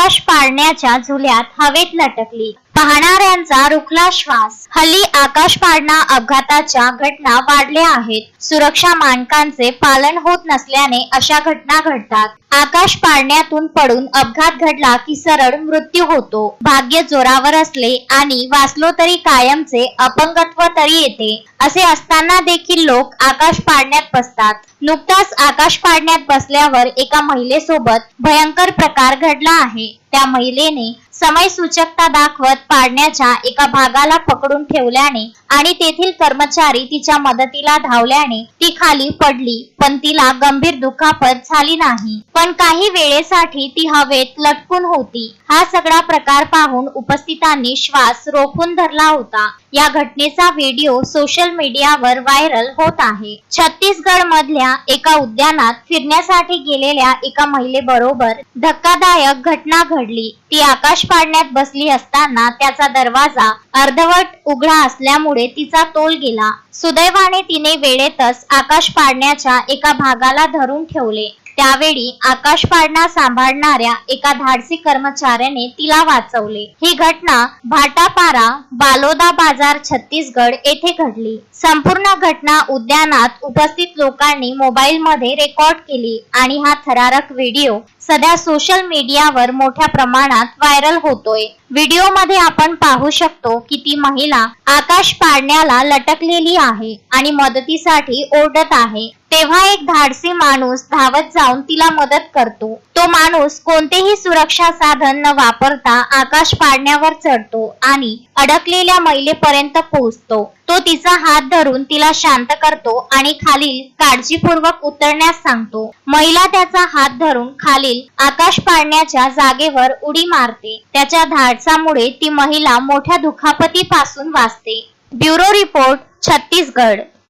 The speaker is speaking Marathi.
आकाश पाळण्याच्या झुल्यात हवेत लटकली. पाहणाऱ्यांचा रुखला श्वास. हल्ली आकाश पाडणा अपघाताच्या घटना वाढल्या आहेत. सुरक्षा मानकांचे पालन होत नसल्याने अशा घटना घडतात. आकाश पाडण्यातून पडून अपघात घडला की सरळ मृत्यू होतो. भाग्य जोरावर असले आणि वाचलो तरी कायमचे अपंगत्व तरी येते. असे असताना देखील लोक आकाश पाडण्यात बसतात. नुकताच आकाश पाडण्यात बसल्यावर एका महिलेसोबत भयंकर प्रकार घडला आहे. त्या महिलेने समय सूचकता दाखवत पाडण्याच्या एका भागाला पकडून ठेवल्याने आणि तेथील कर्मचारी तिच्या मदतीला धावल्याने ती खाली पडली. पण तिला गंभीर दुखापत झाली नाही. पण काही वेळेसाठी ती हवेत लटकून होती. हा सगळा प्रकार पाहून उपस्थितांनी श्वास रोखून धरला होता. या घटनेचा व्हिडिओ सोशल मीडियावर व्हायरल होत आहे. छत्तीसगड मधल्या एका उद्यानात फिरण्यासाठी गेलेल्या एका महिलेबरोबर धक्कादायक घटना घडली. ती आकाश पाडण्यात बसली असताना त्याचा दरवाजा अर्धवट उघडा असल्यामुळे तिचा तोल गेला. सुदैवाने तिने वेळेतच आकाश पाडण्याच्या एका भागाला धरून ठेवले. त्यावेळी आकाश पाडणा सांभाळणाऱ्या एका धाडसी कर्मचाऱ्याने तिला वाचवले. ही घटना भाटापारा बालोदा बाजार छत्तीसगड येथे घडली. संपूर्ण घटना उद्यानात उपस्थित लोकांनी मोबाईल मध्ये रेकॉर्ड केली आणि हा थरारक व्हिडिओ सध्या सोशल मीडियावर मोठ्या प्रमाणात व्हायरल होतोय. व्हिडिओमध्ये आपण पाहू शकतो की ती महिला आकाश पाडण्याला लटकलेली आहे आणि मदतीसाठी ओरडत आहे. तेव्हा एक धाडसी माणूस धावत जाऊन तिला मदत करतो. तो माणूस कोणतेही सुरक्षा साधन न वापरता आकाश पाडण्यावर चढतो आणि अडकलेल्या महिलेपर्यंत पोहोचतो. तो तिचा हात धरून तिला शांत करतो आणि खालील काळजीपूर्वक उतरण्यास सांगतो. महिला त्याचा हात धरून खालील आकाश पाडण्याच्या जागेवर उडी मारते. त्याच्या धाडसामुळे ती महिला मोठ्या दुखापतीपासून वाचते. Bureau report Chhattisgarh